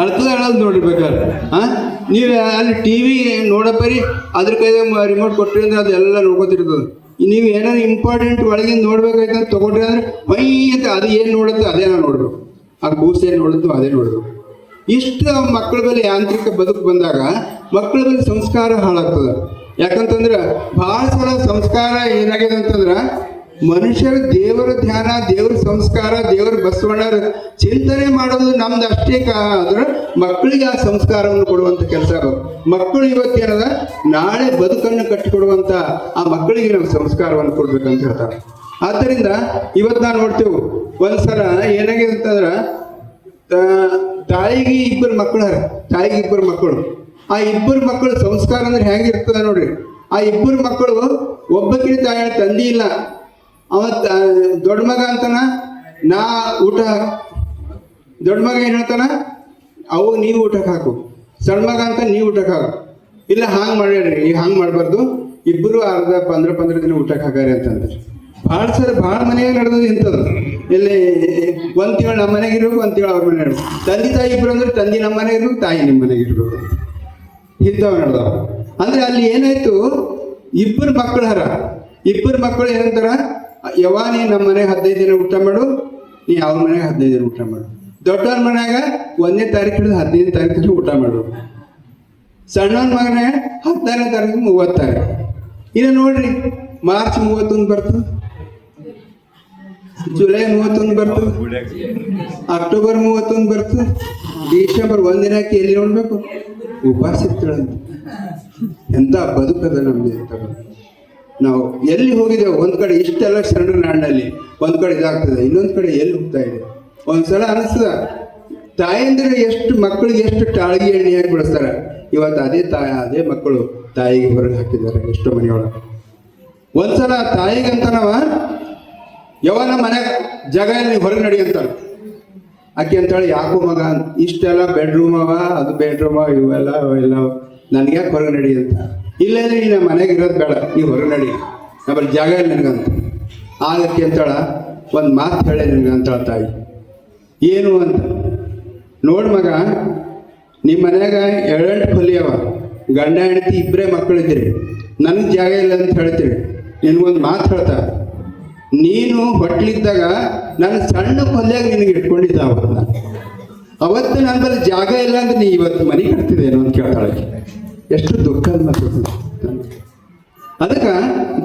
ಅಳ್ತದ ಹೇಳೋದು ನೋಡಿರ್ಬೇಕಾದ್ರೆ ಹಾಂ ನೀವು ಅಲ್ಲಿ ಟಿ ವಿ ನೋಡಪ್ಪರಿ ಅದ್ರ ಕೈದಾಗ ರಿಮೋಟ್ ಕೊಟ್ಟರಿ ಅಂದ್ರೆ ಅದೆಲ್ಲ ನೋಡ್ಕೊತಿರ್ತದೆ. ನೀವು ಏನಾರು ಇಂಪಾರ್ಟೆಂಟ್ ಒಳಗಿಂದ ಅಂತ ತೊಗೊಂಡ್ರಿ ಅಂದ್ರೆ ಮೈ ಅಂತ ಅದು ಏನು ನೋಡುತ್ತೋ ಅದೇ ನಾವು ನೋಡ್ಬೇಕು. ಆ ಗೂಸ್ ಏನು ನೋಡುತ್ತೋ ಅದೇ ನೋಡ್ಬೇಕು. ಇಷ್ಟು ಮಕ್ಕಳ ಮೇಲೆ ಯಾಂತ್ರಿಕ ಬದುಕು ಬಂದಾಗ ಮಕ್ಕಳ ಮೇಲೆ ಸಂಸ್ಕಾರ ಹಾಳಾಗ್ತದೆ. ಯಾಕಂತಂದ್ರೆ ಭಾಳ ಸಲ ಸಂಸ್ಕಾರ ಏನಾಗಿದೆ ಅಂತಂದ್ರೆ ಮನುಷ್ಯರ ದೇವರ ಧ್ಯಾನ, ದೇವರ ಸಂಸ್ಕಾರ, ದೇವರ ಬಸವಣ್ಣರ ಚಿಂತನೆ ಮಾಡೋದು ನಮ್ದು ಅಷ್ಟೇ ಆದ್ರೆ ಮಕ್ಕಳಿಗೆ ಆ ಸಂಸ್ಕಾರವನ್ನು ಕೊಡುವಂತ ಕೆಲಸ ಮಕ್ಕಳು ಇವತ್ತೇನದ ನಾಳೆ ಬದುಕನ್ನು ಕಟ್ಟಿಕೊಡುವಂತ ಆ ಮಕ್ಕಳಿಗೆ ನಾವು ಸಂಸ್ಕಾರವನ್ನು ಕೊಡ್ಬೇಕಂತ ಹೇಳ್ತಾರೆ. ಆದ್ದರಿಂದ ಇವತ್ತು ನಾವು ನೋಡ್ತೇವೆ, ಒಂದ್ಸಲ ಏನಾಗಿದೆ ಅಂತಂದ್ರೆ ತಾಯಿಗೆ ಇಬ್ಬರು ಮಕ್ಕಳು ತಾಯಿಗೆ ಇಬ್ಬರು ಮಕ್ಕಳು. ಆ ಇಬ್ಬರು ಮಕ್ಕಳು ಸಂಸ್ಕಾರ ಅಂದ್ರೆ ಹೆಂಗಿರ್ತದೆ ನೋಡ್ರಿ. ಆ ಇಬ್ಬರು ಮಕ್ಕಳು ಒಬ್ಬಕ್ಕಿಂತ ತಾಯಿ ತಂದಿ ಇಲ್ಲ. ಅವ ದೊಡ್ಡ ಮಗ ಅಂತಾನ? ನಾ ಊಟ ದೊಡ್ಡ ಮಗ ಏನ್ ಹೇಳ್ತಾನ? ಅವು ನೀವು ಊಟಕ್ಕೆ ಹಾಕು. ಸಣ್ಣ ಮಗ ಅಂತ ನೀವು ಊಟಕ್ಕೆ ಹಾಕು. ಇಲ್ಲ, ಹಾಂಗ್ ಮಾಡ್ಯಾಡ್ರಿ ಈಗ ಹಾಂಗ್ ಮಾಡಬಾರ್ದು. ಇಬ್ಬರು ಅರ್ಧ ಪಂದ್ರ ಪಂದ್ರ ದಿನ ಊಟಕ್ಕೆ ಹಾಕಾರಿ ಅಂತಂದ್ರೆ. ಭಾಳ ಸರ್ ಭಾಳ ಮನೆಯಾಗ ನಡೆದದು ಇಂಥದ್ದು. ಇಲ್ಲಿ ಒಂದ್ ತಿಂಗಳು ನಮ್ಮ ಮನೆಗೆ ಇರ್ಬೇಕು, ಒಂದ್ ತಿಂಗಳು ಅವ್ರ ಮನೆ ತಂದೆ ತಾಯಿ ಇಬ್ಬರು ಅಂದ್ರೆ ತಂದೆ ನಮ್ಮ ಮನೆಗೆ ಇರ್ಬೇಕು, ತಾಯಿ ನಿಮ್ಮ ಮನೆಗೆ ಇರ್ಬೇಕು. ಇಂಥವು ನಡೆದವ. ಅಂದ್ರೆ ಅಲ್ಲಿ ಏನಾಯ್ತು? ಇಬ್ಬರು ಮಕ್ಕಳು ಹರ. ಇಬ್ಬರು ಮಕ್ಕಳು ಏನಂತಾರ? ಯವ್ವ, ನೀ ನಮ್ಮ ಮನೆಗೆ ಹದಿನೈದು ದಿನ ಊಟ ಮಾಡು, ನೀ ಅವ್ರ ಮನೆಗೆ ಹದಿನೈದು ದಿನ ಊಟ ಮಾಡು. ದೊಡ್ಡವ್ರ ಮನ್ಯಾಗ ಒಂದನೇ ತಾರೀಕು ಹಿಡಿದು ಹದಿನೈದು ತಾರೀಕು ಊಟ ಮಾಡು. ಸಣ್ಣವನ ಮಗನೇ ಹದಿನಾರನೇ ತಾರೀಕು ಮೂವತ್ತು ತಾರೀಕು ಇನ್ನು ನೋಡ್ರಿ, ಮಾರ್ಚ್ ಮೂವತ್ತೊಂದು ಬರ್ತದೆ ಜುಲೈ ಮೂವತ್ತೊಂದು ಬರ್ತದೆ ಅಕ್ಟೋಬರ್ ಮೂವತ್ತೊಂದು ಬರ್ತದೆ ಡಿಸೆಂಬರ್ ಒಂದಿನಕ್ಕೆ ಎಲ್ಲಿ ನೋಡ್ಬೇಕು? ಉಪವಾಸ ಇರ್ತಾಳೆ ಎಂತ ಬದುಕದ ನಮ್ದು ಅಂತ. ನಾವು ಎಲ್ಲಿ ಹೋಗಿದ್ದೇವೆ? ಒಂದು ಕಡೆ ಇಷ್ಟೆಲ್ಲ ಶರಣರ ನಾಡಿನಲ್ಲಿ, ಒಂದು ಕಡೆ ಇದಾಗ್ತದೆ, ಇನ್ನೊಂದು ಕಡೆ ಎಲ್ಲಿ ಹೋಗ್ತಾ ಇದೆ? ಒಂದ್ಸಲ ಅನಿಸ್ತದ ತಾಯಂದಿರು ಎಷ್ಟು ಮಕ್ಕಳಿಗೆ ಎಷ್ಟು ಟಾಳಿಗೆ ಎಣ್ಣೆ ಹಾಕಿ ಬಿಡಿಸ್ತಾರ ಇವತ್ತು ಅದೇ ತಾಯ, ಅದೇ ಮಕ್ಕಳು ತಾಯಿಗೆ ಹೊರಗೆ ಹಾಕಿದ್ದಾರೆ, ಎಷ್ಟೋ ಮನೆಯೊಳಗೆ. ಒಂದ್ಸಲ ತಾಯಿಗಂತನವ ಯಾವನ ಮನೆ ಜಾಗ ಹೊರಗೆ ನಡಿ ಅಂತಾಳ ಆಕೆ ಅಂತಾಳೆ, ಯಾಕೋ ಮಗ, ಇಷ್ಟೆಲ್ಲ ಬೆಡ್ರೂಮ್ ಅವ, ಅದು ಬೆಡ್ರೂಮ್ ಇವೆಲ್ಲ ಎಲ್ಲ ನನ್ಗೆ ಯಾಕೆ ಹೊರಗೆ ನಡಿ ಇಲ್ಲಾಂದ್ರೆ ನಮ್ಮ ಮನೆಗೆ ಇರೋದು ಬೇಡ ನೀ ಹೊರನಡಿ ನಡಿ. ನಮ್ಮಲ್ಲಿ ಜಾಗ ಇಲ್ಲ ನನಗಂತ. ಆಗಕ್ಕೆ ಅಂತಾಳ, ಒಂದು ಮಾತು ಹೇಳಿ ನನಗಂತಾಳ ತಾಯಿ. ಏನು ಅಂತ. ನೋಡ್ ಮಗ ನಿಮ್ಮ ಮನ್ಯಾಗ ಏಳೆಂಟು ಕೊಲ್ಲಿ ಅವ. ಗಂಡ, ಹೆಂಡತಿ ಇಬ್ಬರೇ ಮಕ್ಕಳಿದ್ದೀರಿ ನನಗೆ ಜಾಗ ಇಲ್ಲ ಅಂತ ಹೇಳ್ತೀರಿ. ನಿನಗೊಂದು ಮಾತು ಹೇಳ್ತಾ. ನೀನು ಹೊಟ್ಲಿದ್ದಾಗ ನನ್ನ ಸಣ್ಣ ಕೊಲ್ಯಾಗ ನಿನಗೆ ಇಟ್ಕೊಂಡಿದ್ದ ನಾನು ಅವತ್ತು ನನ್ನ ಜಾಗ ಇಲ್ಲ ಅಂದ್ರೆ ನೀ ಇವತ್ತು ಮನೆ ಕಟ್ತಿದ್ದೇನು ಅಂತ ಕೇಳ್ತಾಳೆ. ಎಷ್ಟು ದುಃಖ ಅದಕ್ಕೆ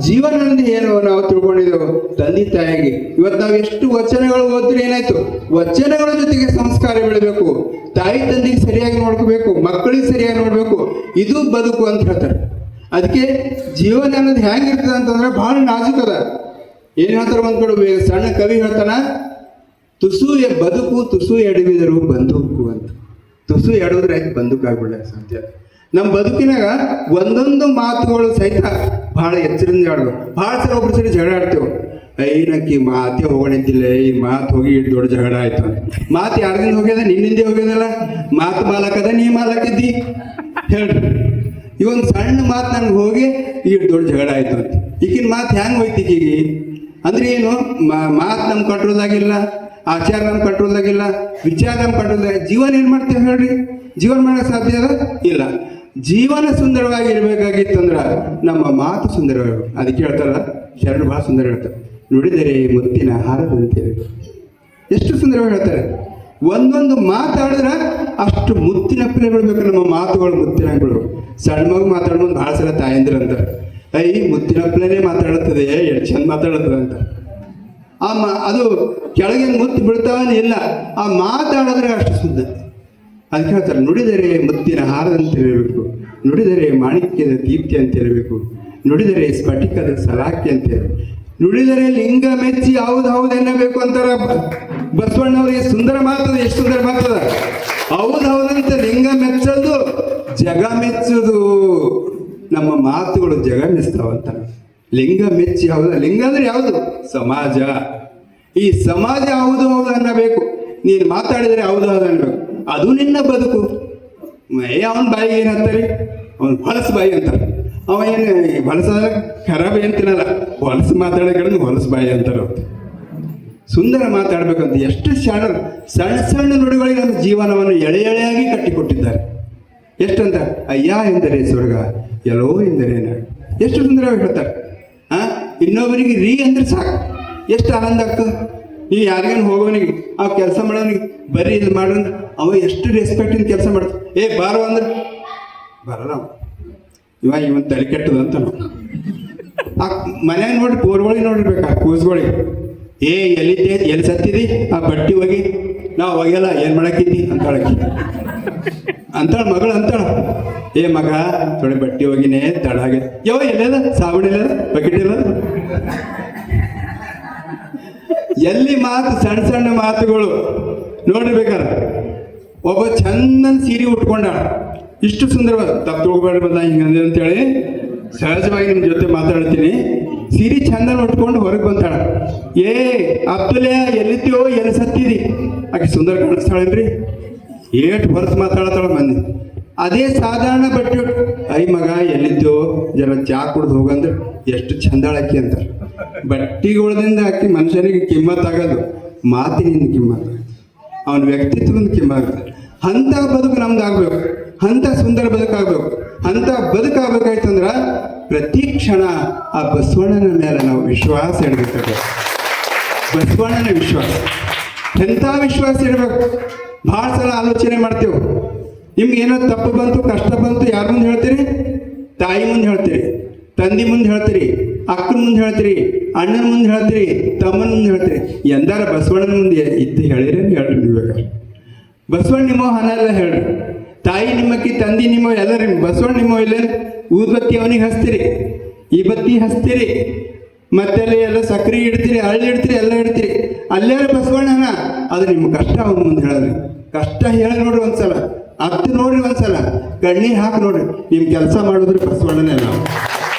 ಜೀವನ ಅಂದ್ರೆ ಏನು ನಾವು ತಿಳ್ಕೊಂಡಿದ್ದೇವೆ ತಂದೆ ತಾಯಿಗೆ. ಇವತ್ತು ನಾವು ಎಷ್ಟು ವಚನಗಳು ಓದಿದ್ರೆ ಏನಾಯ್ತು? ವಚನಗಳ ಜೊತೆಗೆ ಸಂಸ್ಕಾರ ಬೆಳಿಬೇಕು. ತಾಯಿ ತಂದೆಗೆ ಸರಿಯಾಗಿ ನೋಡ್ಕೋಬೇಕು. ಮಕ್ಕಳಿಗೆ ಸರಿಯಾಗಿ ನೋಡ್ಬೇಕು. ಇದು ಬದುಕು ಅಂತ ಹೇಳ್ತಾರೆ. ಅದಕ್ಕೆ ಜೀವನ ಅನ್ನೋದು ಹೆಂಗಿರ್ತದೆ ಅಂತಂದ್ರೆ ಬಹಳ ನಾಜುಕದ ಏನ್ ಹೇಳ್ತಾರೆ ಒಂದ್ ಕಡೆ ಸಣ್ಣ ಕವಿ ಹೇಳ್ತಾನ, ತುಸು ಬದುಕು, ತುಸು ಎಡವಿದರು ಬಂದೂಕು ಅಂತ. ತುಸು ಎಡವಿದ್ರೆ ಆಯ್ತು ಬಂದೂಕು ಆಗ್ಬಿಡ ಸತ್ಯ ನಮ್ಮ ಬದುಕಿನಾಗ ಒಂದೊಂದು ಮಾತುಗಳು ಸಹಿತ ಬಹಳ ಎಚ್ಚರಿಂದ ಆಡ್ಬೇಕು ಭಾಳ ಸಲ ಒಬ್ರು ಸರಿ ಜಗಳ ಆಡ್ತೇವೆ. ಐ ಮಾತೇ ಹೋಗೋಣಿದ್ದಿಲ್ಲ ಈ ಮಾತು ಹೋಗಿ ಇಟ್ಟು ದೊಡ್ಡ ಜಗಳ ಆಯ್ತು. ಮಾತು ಯಾರ್ದಿಂದ ಹೋಗ್ಯದ? ನಿನ್ನಿಂದೆ ಹೋಗ್ಯದಲ್ಲ. ಮಾತು ಮಾಲಕದ, ನೀ ಮಾಲಕಿದ್ದಿ. ಹೇಳ್ರಿ. ಈ ಒಂದು ಸಣ್ಣ ಮಾತು ನನಗೆ ಹೋಗಿ ಈ ದೊಡ್ಡ ಜಗಳ ಆಯ್ತು ಅಂತ. ಈಗಿನ ಮಾತು ಹೆಂಗ್ ಹೋಯ್ತು ಈಗ ಅಂದ್ರೆ ಏನು? ಮಾತು ನಮ್ಮ ಕಂಟ್ರೋಲ್ದಾಗಿಲ್ಲ, ಆಚಾರ ನಮ್ಮ ಕಂಟ್ರೋಲ್ದಾಗಿಲ್ಲ, ವಿಚಾರ ನಮ್ಮ ಕಂಟ್ರೋಲ್ದಾಗ ಜೀವನ ಏನು ಮಾಡ್ತೇವೆ ಹೇಳ್ರಿ? ಜೀವನ ಮಾಡೋಕ್ಕೆ ಸಾಧ್ಯ ಇಲ್ಲ. ಜೀವನ ಸುಂದರವಾಗಿ ಇರಬೇಕಾಗಿತ್ತಂದ್ರ ನಮ್ಮ ಮಾತು ಸುಂದರವಾಗಿ ಅದಕ್ಕೆ ಹೇಳ್ತಾರ ಶರಣ ಬಹಳ ಸುಂದರ ಹೇಳ್ತಾರೆ. ನುಡಿದರೆ ಮುತ್ತಿನ ಹಾರದಂತೇಳಿ ಎಷ್ಟು ಸುಂದರವಾಗಿ ಹೇಳ್ತಾರೆ. ಒಂದೊಂದು ಮಾತಾಡಿದ್ರೆ ಅಷ್ಟು ಮುತ್ತಿನ ಬಿಡ್ಬೇಕು ನಮ್ಮ ಮಾತುಗಳು, ಮುತ್ತಿನ ಬಿಡು ಸಣ್ಣ ಮಗು ಮಾತಾಡ್ಬೋದು ಭಾಳ ಸಲ ತಾಯಂದ್ರ ಅಂತ ಐ ಮುತ್ತಿನ ಪ್ಲೇನೇ ಮಾತಾಡುತ್ತದೆ ಎಷ್ಟು ಚಂದ ಮಾತಾಡುತ್ತದೆ ಅಂತ. ಆ ಮಾ, ಅದು ಕೆಳಗೆ ಮುತ್ತು ಬೀಳ್ತಾವನೇ ಇಲ್ಲ. ಆ ಮಾತಾಡಿದ್ರೆ ಅಷ್ಟು ಸುಂದರ. ಅದಕ್ಕೆ ಹೇಳ್ತಾರೆ, ನುಡಿದರೆ ಮುತ್ತಿನ ಹಾರದಂತೆ ಇರಬೇಕು. ನುಡಿದರೆ ಮಾಣಿಕ್ಯದ ದೀಪ್ತಿ ಅಂತಿರಬೇಕು. ನುಡಿದರೆ ಸ್ಫಟಿಕದ ಸಲಾಕೆ ಅಂತ ನುಡಿದರೆ ಲಿಂಗ ಮೆಚ್ಚಿ ಹೌದು ಹೌದು ಎನ್ನಬೇಕು ಅಂತಾರ ಬಸವಣ್ಣವ್ರಿಗೆ ಸುಂದರ ಮಾತದ, ಎಷ್ಟು ಸುಂದರ ಮಾತದ? ಹೌದು ಹೌದಂತ ಲಿಂಗ ಮೆಚ್ಚೋದು, ಜಗ ಮೆಚ್ಚೋದು. ನಮ್ಮ ಮಾತುಗಳು ಜಗ ಮೆಚ್ತಾವಂತ. ಲಿಂಗ ಮೆಚ್ಚಿ ಹೌದ, ಲಿಂಗ ಅಂದ್ರೆ ಯಾವುದು? ಸಮಾಜ. ಈ ಸಮಾಜ ಹೌದು ಹೌದು ಅನ್ನಬೇಕು. ನೀನು ಮಾತಾಡಿದರೆ ಹೌದು ಹೌದು ಅನ್ನಬೇಕು. ಅದು ನಿನ್ನ ಬದುಕು. ಏ, ಅವನ ಬಾಯಿಗೆ ಏನಂತಾರೆ ಅವನು ಹೊಲಸು ಬಾಯಿ ಅಂತಾರೆ. ಅವ ಏನು ಹೊಲಸ ಖರಾಬ್ ಏನು ತಿನ್ನಲ್ಲ. ಹೊಲಸು ಮಾತಾಡೋಕೆ ಹೊಲಸು ಬಾಯಿ ಅಂತಾರೆ. ಸುಂದರ ಮಾತಾಡ್ಬೇಕಂತ ಎಷ್ಟು ಸಣ್ಣ ಸಣ್ಣ ಸಣ್ಣ ನುಡಿಗಳಿಗೆ ನಮ್ಮ ಜೀವನವನ್ನು ಎಳೆ ಎಳೆಯಾಗಿ ಕಟ್ಟಿಕೊಟ್ಟಿದ್ದಾರೆ. ಎಷ್ಟಂತ? ಅಯ್ಯ ಎಂದರೆ ಸ್ವರ್ಗ, ಎಲ್ಲೋ ಎಂದರೆ ನಾಡು. ಎಷ್ಟು ಸುಂದರವಾಗಿ ಹೇಳ್ತಾರೆ. ಆ? ಇನ್ನೊಬ್ಬರಿಗೆ ರೀ ಅಂದ್ರೆ ಸಾಕು. ಎಷ್ಟು ಆನಂದ ಆಗ್ತದೆ. ನೀವು ಯಾರಿಗೇನು ಹೋಗೋನಿಗೆ, ಆ ಕೆಲಸ ಮಾಡೋನಿಗೆ ಬರೀ ಇದು ಮಾಡೋಣ ಅವ ಎಷ್ಟು ರೆಸ್ಪೆಕ್ಟಿಂದ ಕೆಲಸ ಮಾಡ್ತಾನೆ. ಏ, ಬಾರೋ ಅಂದ್ರೆ ಬರಲ್ಲ ಇವಾಗ ಇವ ಇವನ್ ತಲೆ ಕೆಟ್ಟದಂತ ಆ ಮನ್ಯಾಗ ನೋಡಿ ಪೋರ್ಗಳಿಗೆ ನೋಡಿರ್ಬೇಕು, ಆ ಕೂಸ್ಗಳಿಗೆ. ಏ, ಎಲ್ಲಿದ್ದೆ? ಎಲ್ಲಿ ಸತ್ತಿದಿ? ಆ ಬಟ್ಟಿ ಹೋಗಿ ನಾ ಹೋಗ್ಯಲ್ಲ ಏನು ಮಾಡಕ್ಕಿದ್ದಿ ಅಂತಾಳಕಿ ಅಂತಳ ಮಗಳು ಅಂತಾಳ. ಏ, ಮಗ, ತೊಡೆ ಬಟ್ಟಿ ಹೋಗಿನೇ ತಡಾಗೆ ಯಾವ ಎಲ್ಲದ ಸಾಬಣ ಇಲ್ಲದ ಬಕೆಟ್ ಇಲ್ಲದ ಎಲ್ಲಿ? ಮಾತು, ಸಣ್ಣ ಸಣ್ಣ ಮಾತುಗಳು ನೋಡಿರ್ಬೇಕಾರ ಒಬ್ಬ ಚಂದನ್ ಸೀರೆ ಉಟ್ಕೊಂಡಾಳ. ಇಷ್ಟು ಸುಂದರವಾದ ತಪ್ಪು ಬಂದ ಹಿಂಗಂದ್ರೆ ಅಂತೇಳಿ ಸಹಜವಾಗಿ ನಿಮ್ಮ ಜೊತೆ ಮಾತಾಡ್ತೀನಿ. ಸೀರೆ ಚಂದ ಉಟ್ಕೊಂಡು ಹೊರಗೆ ಬಂತಾಳ ಏ, ಅಬ್ದುಲ್ಯ, ಎಲ್ಲಿದ್ಯೋ, ಎಲ್ಲಿ ಸತ್ತಿದಿ? ಆಕೆ ಸುಂದರ ಕಾಣಿಸ್ತಾಳೇನ್ರಿ? ಏಟ್ ಹೊರತು ಮಾತಾಡತಾಳ ಮಂದಿ ಅದೇ ಸಾಧಾರಣ ಬಟ್ಟೆ. ಐ ಮಗ ಎಲ್ಲಿದ್ದೋ ಜರ ಚಾ ಕುಡ್ದು ಹೋಗಂದ್ರೆ ಎಷ್ಟು ಚಂದಾಳಕ್ಕಿ ಅಂತ. ಬಟ್ಟಿಗಳದಿಂದ ಹಾಕಿ ಮನುಷ್ಯನಿಗೆ ಕಿಮ್ಮತ್ ಆಗೋದು ಮಾತಿನಿಂದ ಕಿಮ್ಮತ್. ಅವನ ವ್ಯಕ್ತಿತ್ವದ ಕಿಮ್ಮತ್. ಅಂಥ ಬದುಕು ನಮ್ದು ಆಗ್ಬೇಕು ಅಂಥ ಸುಂದರ ಬದುಕಾಗ್ಬೇಕು ಅಂಥ ಬದುಕಾಗ್ಬೇಕಾಯ್ತಂದ್ರೆ ಪ್ರತಿ ಕ್ಷಣ ಆ ಬಸವಣ್ಣನ ಮೇಲೆ ನಾವು ವಿಶ್ವಾಸ ಇಡಬೇಕು ಬಸವಣ್ಣನ ವಿಶ್ವಾಸ. ಎಂಥ ವಿಶ್ವಾಸ ಇಡಬೇಕು? ಭಾಳ ಸಲ ಆಲೋಚನೆ ಮಾಡ್ತೇವೆ. ನಿಮ್ಗೆ ಏನೋ ತಪ್ಪು ಬಂತು, ಕಷ್ಟ ಬಂತು, ಯಾರ ಮುಂದೆ ಹೇಳ್ತೀರಿ? ತಾಯಿ ಮುಂದೆ ಹೇಳ್ತೀರಿ, ತಂದೆ ಮುಂದೆ ಹೇಳ್ತೀರಿ, ಅಕ್ಕನ ಮುಂದೆ ಹೇಳ್ತೀರಿ, ಅಣ್ಣನ ಮುಂದೆ ಹೇಳ್ತೀರಿ, ತಮ್ಮನ ಮುಂದೆ ಹೇಳ್ತೀರಿ. ಎಂದಾರ ಬಸವಣ್ಣನ ಮುಂದೆ ಇದ್ದು ಹೇಳ್ರಿ ಬೇಕಾದ್ರೆ ಬಸವಣ್ಣ ನಿಮ್ಮ ಹಣ ಎಲ್ಲ ಹೇಳ್ರಿ. ತಾಯಿ ನಿಮ್ಮಕ್ಕಿ ತಂದಿ ನಿಮ್ಮ ಎಲ್ಲರಿ ಬಸವಣ್ಣ ನಿಮ್ಮ ಇಲ್ಲ ಊದ್ಬತ್ತಿ ಅವನಿಗೆ ಹಚ್ತೀರಿ. ಈ ಬತ್ತಿ ಹಚ್ತೀರಿ. ಮತ್ತೆಲ್ಲ ಎಲ್ಲ ಸಕ್ರೆ ಇಡ್ತೀರಿ, ಹಳ್ಳಿ ಇಡ್ತೀರಿ, ಎಲ್ಲ ಇಡ್ತೀರಿ. ಅಲ್ಲೇ ಬಸವಣ್ಣನ? ಅದು ನಿಮ್ಮ ಕಷ್ಟ ಅವನು ಮುಂದೆ ಹೇಳೋದು. ಕಷ್ಟ ಹೇಳಿ ನೋಡ್ರಿ ಒಂದ್ಸಲ. ಅತ್ತು ನೋಡ್ರಿ ಒಂದ್ಸಲ. ಕಣ್ಣೀರು ಹಾಕಿ ನೋಡ್ರಿ. ನಿಮ್ ಕೆಲಸ ಮಾಡಿದ್ರೆ ಬಸವಣ್ಣನೇ ನಾವು.